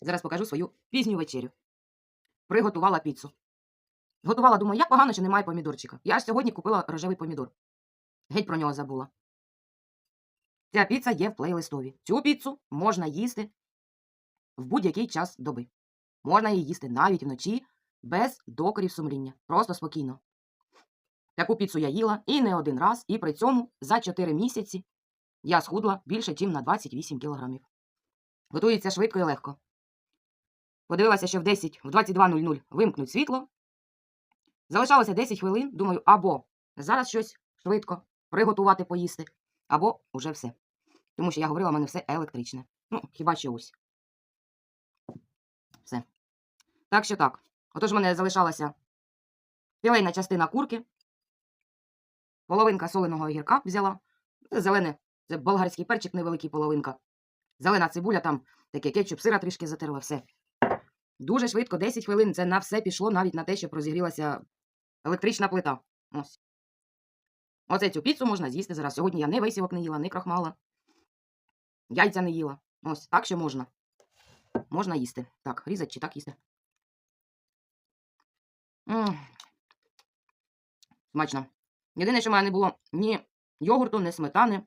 Зараз покажу свою пізню вечерю. Приготувала піцу. Готувала, думаю, як погано, що немає помідорчика. Я аж сьогодні купила рожевий помідор. Геть про нього забула. Ця піца є в плейлистові. Цю піцу можна їсти в будь-який час доби. Можна її їсти навіть вночі без докорів сумління. Просто спокійно. Таку піцу я їла і не один раз, і при цьому за 4 місяці я схудла більше, ніж на 28 кілограмів. Готується швидко і легко. Подивилася, що в 10, в 22.00 вимкнуть світло. Залишалося 10 хвилин. Думаю, або зараз щось швидко приготувати поїсти, або уже все. Тому що я говорила, в мене все електричне. Ну, хіба що ось. Все. Так що так. Отож, в мене залишалася філейна частина курки, половинка соленого огірка взяла. Це зелене, це болгарський перчик невеликий половинка. Зелена цибуля, там таке кетчуп, сира трішки затерла, все. Дуже швидко, 10 хвилин. Це на все пішло, навіть на те, щоб розігрілася електрична плита. Ось. Оце цю піцу можна з'їсти зараз. Сьогодні я ні висівок не їла, ні крахмала. Яйця не їла. Ось, так що можна. Можна їсти. Так, різати чи так їсти. М. Смачно. Єдине, що в мене не було ні йогурту, ні сметани.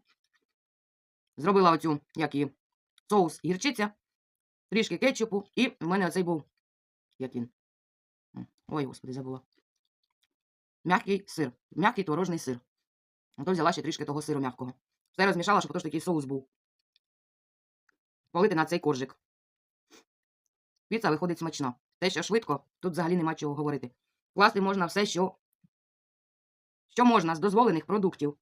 Зробила оцю, як і соус гірчиця, трішки кетчупу, і в мене оцей був. Як він? Ой, господи, забула. М'який сир. М'який творожний сир. Ото взяла ще трішки того сиру м'якого. Все розмішала, щоб тож такий соус був. Полити на цей коржик. Піца виходить смачна. Те, що швидко, тут взагалі нема чого говорити. Класти можна все, що, що можна з дозволених продуктів.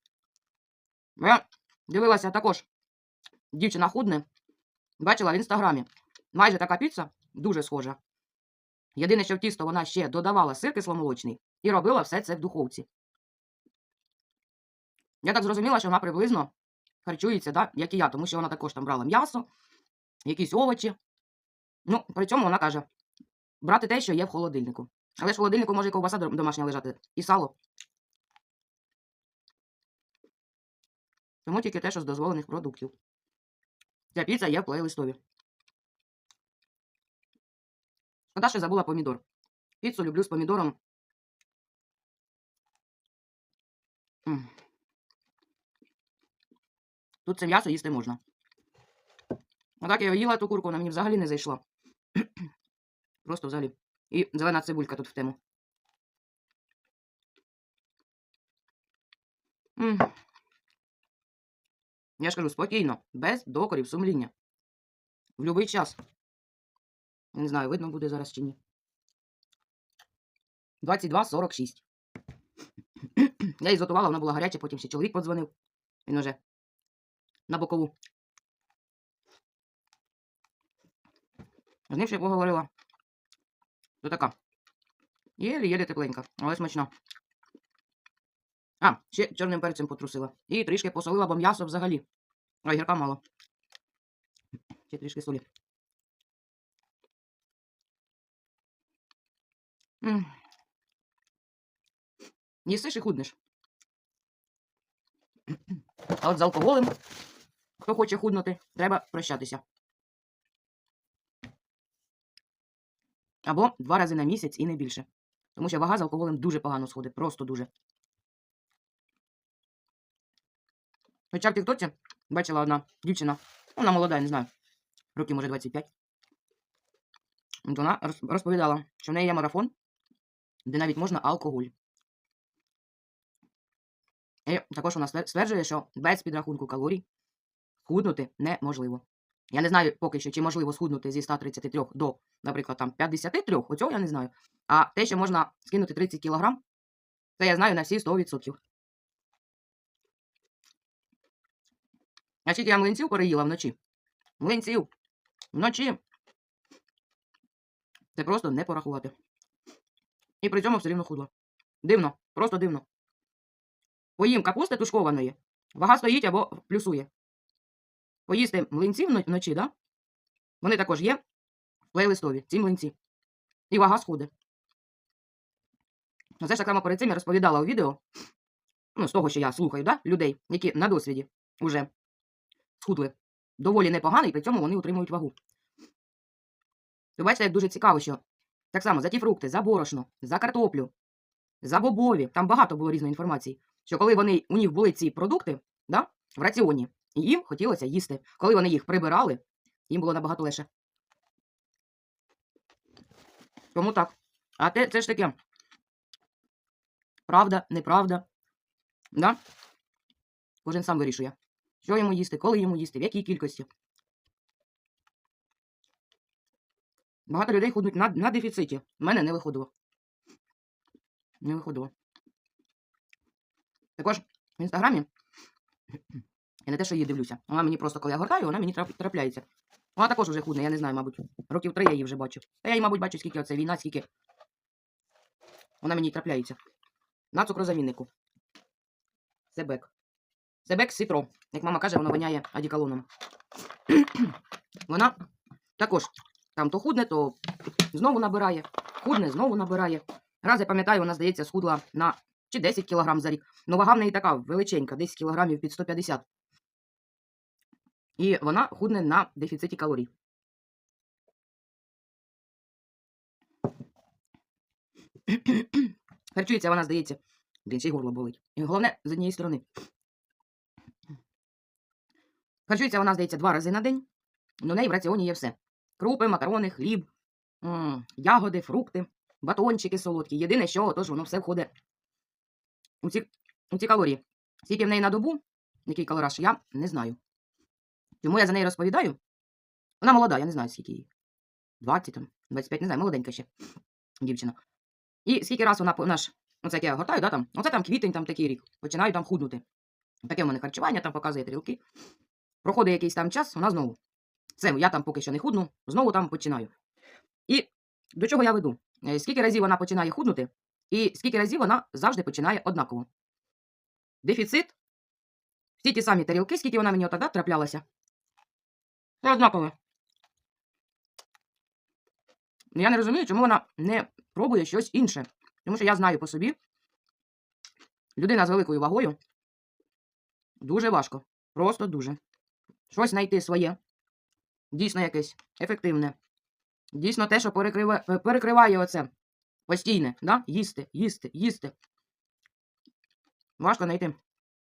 Я дивилася також. Дівчина худне. Бачила в інстаграмі. Майже така піца дуже схожа. Єдине, що в тісто вона ще додавала сир кисломолочний і робила все це в духовці. Я так зрозуміла, що вона приблизно харчується, да, як і я, тому що вона також там брала м'ясо, якісь овочі. Ну, при цьому вона каже: брати те, що є в холодильнику. Але ж в холодильнику може і ковбаса дом- домашня лежати, і сало. Тому тільки те, що з дозволених продуктів. Ця піца є в плейлистові. Що забула помідор. Піцу люблю з помідором. Тут це м'ясо їсти можна. А так я їла ту курку, вона мені взагалі не зайшла. Просто взагалі. І зелена цибулька тут в тему. Я ж кажу, спокійно, без докорів, сумління. В будь-який час. Не знаю, видно буде зараз чи ні. 22.46. Я її зготувала, вона була гаряча, потім ще чоловік подзвонив. Він уже на бокову. З ним ще поговорила. То така. Єлі-єлі тепленька, але смачна. А, ще чорним перцем потрусила. І трішки посолила, бо м'ясо взагалі. А гірка мало. Ще трішки солі. М. Їсиш і худнеш. А от з алкоголем, хто хоче худнути, треба прощатися. Або два рази на місяць і не більше. Тому що вага з алкоголем дуже погано сходить, просто дуже. Хоча в Тіктоці бачила одна дівчина, вона молода, я не знаю, років, може, 25. От вона розповідала, що в неї є марафон, де навіть можна алкоголь. І також вона ствер- стверджує, що без підрахунку калорій худнути неможливо. Я не знаю поки що, чи можливо схуднути зі 133 до, наприклад, там 53, оцього я не знаю. А те, що можна скинути 30 кілограм, це я знаю на всі 100%. А скільки я млинців переїла вночі? Млинців! Вночі! Це просто не порахувати. І при цьому все рівно худла. Дивно, просто дивно. Поїм капусти тушкованої, вага стоїть або плюсує. Поїсти млинці вночі, да? Вони також є в плейлистові, ці млинці. І вага сходить. Це ж так перед цим я розповідала у відео, ну, з того, що я слухаю, да? людей, які на досвіді вже схудли доволі непогано, і при цьому вони утримують вагу. Ви бачите, як дуже цікаво, що так само за ті фрукти, за борошно, за картоплю, за бобові, там багато було різної інформації, що коли вони, у них були ці продукти да, в раціоні, і їм хотілося їсти. Коли вони їх прибирали, їм було набагато легше. Тому так. А те, це ж таке. Правда, неправда. Да? Кожен сам вирішує, що йому їсти, коли йому їсти, в якій кількості. Багато людей худнуть на, на дефіциті. У мене не виходило. Не виходило. Також в інстаграмі. Я не те, що її дивлюся. Вона мені просто, коли я гортаю, вона мені трапляється. Вона також вже худна, я не знаю, мабуть. Років три я її вже бачу. Та я її, мабуть, бачу, скільки оце війна, скільки. Вона мені трапляється. На цукрозаміннику. Себек. Себек ситро. Як мама каже, воно воняє одіколоном. вона також там то худне, то знову набирає. Худне, знову набирає. Раз я пам'ятаю, вона, здається, схудла на чи 10 кілограм за рік. Ну, вага в неї така величенька, 10 кілограмів під 150. І вона худне на дефіциті калорій. Харчується вона, здається. Блін, ще й горло болить. І головне, з однієї сторони. Харчується вона, здається, два рази на день. У неї в раціоні є все. Крупи, макарони, хліб, ягоди, фрукти, батончики солодкі. Єдине, що отож воно все входить у ці, у ці калорії. Скільки в неї на добу, який калораж, я не знаю. Чому я за неї розповідаю? Вона молода, я не знаю, скільки їй. 20, там, 25, не знаю, молоденька ще дівчина. І скільки раз вона, наш, оце як я гортаю, да, там, оце там квітень, там такий рік, починаю там худнути. Таке в мене харчування, там показує стрілки. Проходить якийсь там час, вона знову. Це я там поки що не худну, знову там починаю. І до чого я веду? Е, Скільки разів вона починає худнути, і скільки разів вона завжди починає однаково. Дефіцит. Всі ті самі тарілки, скільки вона мені отоді траплялася. Однаково. Я не розумію, чому вона не пробує щось інше. Тому що я знаю по собі, людина з великою вагою дуже важко. Просто дуже. Щось знайти своє. Дійсно якесь ефективне. Дійсно те, що перекриває, перекриває оце постійне, да? їсти, їсти, їсти. Важко знайти.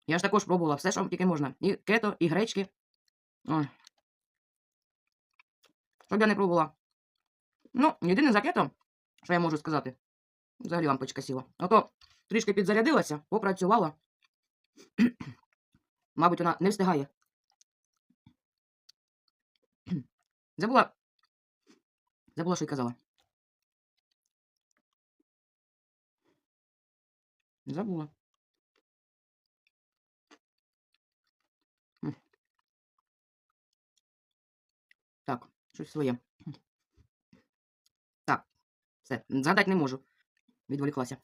Я ж також пробувала все, що тільки можна. І кето, і гречки. Ой. Що б я не пробувала. Ну, єдине за кето, що я можу сказати. Взагалі лампочка сіла. Ото трішки підзарядилася, попрацювала. Мабуть, вона не встигає. Забула. Забула, що й казала. Забула. Так, щось своє. Так, все. Згадати не можу. Відволіклася.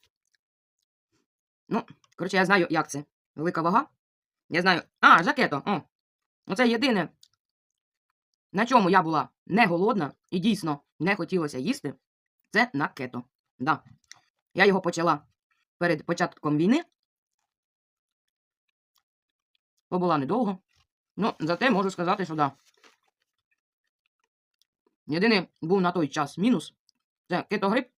Ну, коротше, я знаю, як це. Велика вага. Я знаю. А, жакето. О. Оце єдине, на чому я була не голодна і дійсно не хотілося їсти, це на кето. Да. Я його почала перед початком війни. Побула недовго. Ну, зате можу сказати, що да. Єдиний був на той час мінус це кетогрип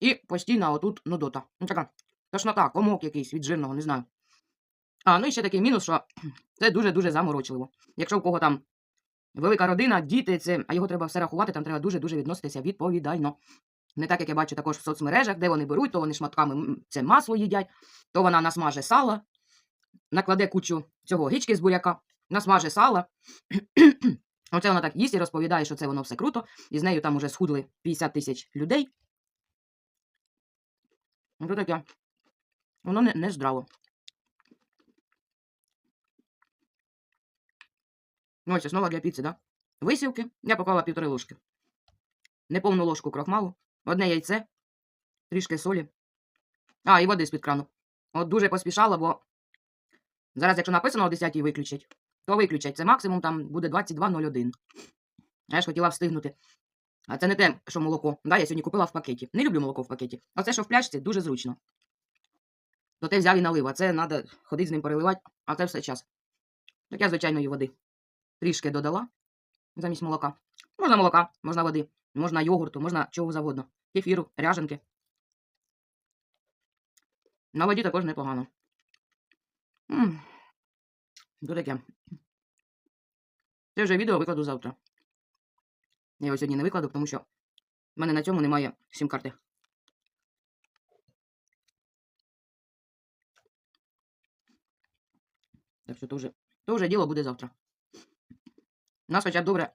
і постійна отут нудота. Ну, така тошнота, комок якийсь від жирного, не знаю. А, ну і ще такий мінус, що це дуже-дуже заморочливо. Якщо у кого там велика родина, діти, це, а його треба все рахувати, там треба дуже-дуже відноситися відповідально. Не так, як я бачу також в соцмережах, де вони беруть, то вони шматками це масло їдять, то вона насмаже сала, накладе кучу цього гічки з буряка, насмаже сала. Оце вона так їсть і розповідає, що це воно все круто, і з нею там уже схудли 50 тисяч людей. Ну. Воно не, не здраво. Ну, ось основа для піци, да? Висівки я поклала півтори ложки. Неповну ложку крохмалу, одне яйце, трішки солі. А, і води з-під крану. От дуже поспішала, бо зараз, якщо написано о 10 виключать, то виключать. Це максимум там буде 22.01. Я ж хотіла встигнути. А це не те, що молоко. Да, я сьогодні купила в пакеті. Не люблю молоко в пакеті. А це, що в пляшці, дуже зручно. То те взяв і налив, а це треба ходити з ним переливати, а це все час. Так я звичайної води трішки додала замість молока. Можна молока, можна води, можна йогурту, можна чого завгодно. Кефіру, ряженки. На воді також непогано. М. Таке. Це вже відео викладу завтра. Я його сьогодні не викладу, тому що в мене на цьому немає сім-карти. Так що то то вже діло буде завтра. Нас хоча б добре,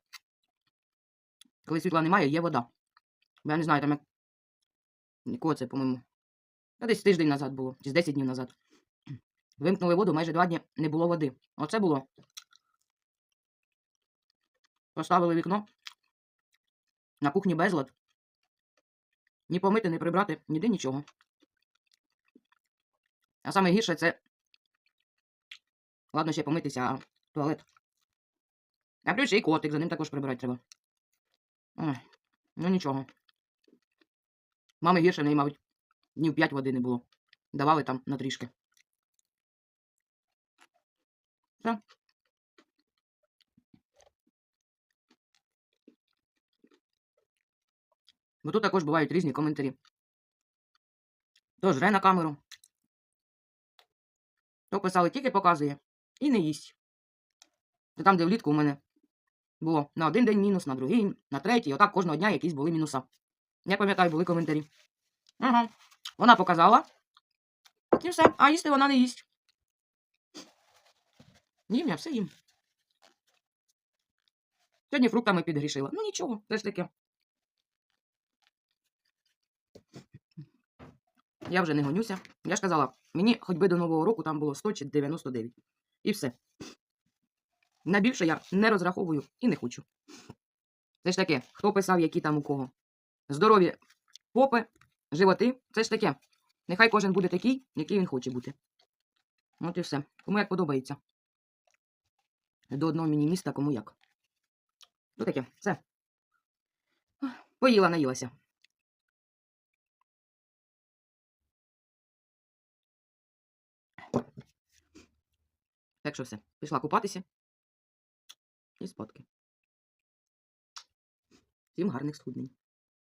коли світла немає, є вода. Бо я не знаю, там як. Якого це, по-моєму. Та десь тиждень назад було, чи з 10 днів назад. Вимкнули воду, майже два дні не було води. Оце було. Поставили вікно. На кухні безлад. Ні помити, ні прибрати, ніде нічого. А саме гірше це. Ладно, ще помитися, а туалет. А плюс ще й котик, за ним також прибирати треба. Ой, ну нічого. Мами гірше неї, мабуть, днів 5 води не було. Давали там на трішки. Все. Бо тут також бувають різні коментарі. То жре на камеру. То писали, тільки показує і не їсть. Це там, де влітку у мене було на один день мінус, на другий, на третій. Отак кожного дня якісь були мінуса. Я пам'ятаю, були коментарі. Ага. Вона показала. І все. А їсти вона не їсть. Їм я все їм. Сьогодні фруктами підгрішила. Ну нічого, це ж таке. Я вже не гонюся. Я ж казала, мені хоч би до Нового року там було 100 чи 99. І все. На більше я не розраховую і не хочу. Це ж таке, хто писав, які там у кого. Здорові попи, животи. Це ж таке. Нехай кожен буде такий, який він хоче бути. От і все. Кому як подобається. До одного міні-міста, кому як. Ну таке, все. Поїла, наїлася. Так що все. Пішла купатися. І спадки. Всім гарних схуднень.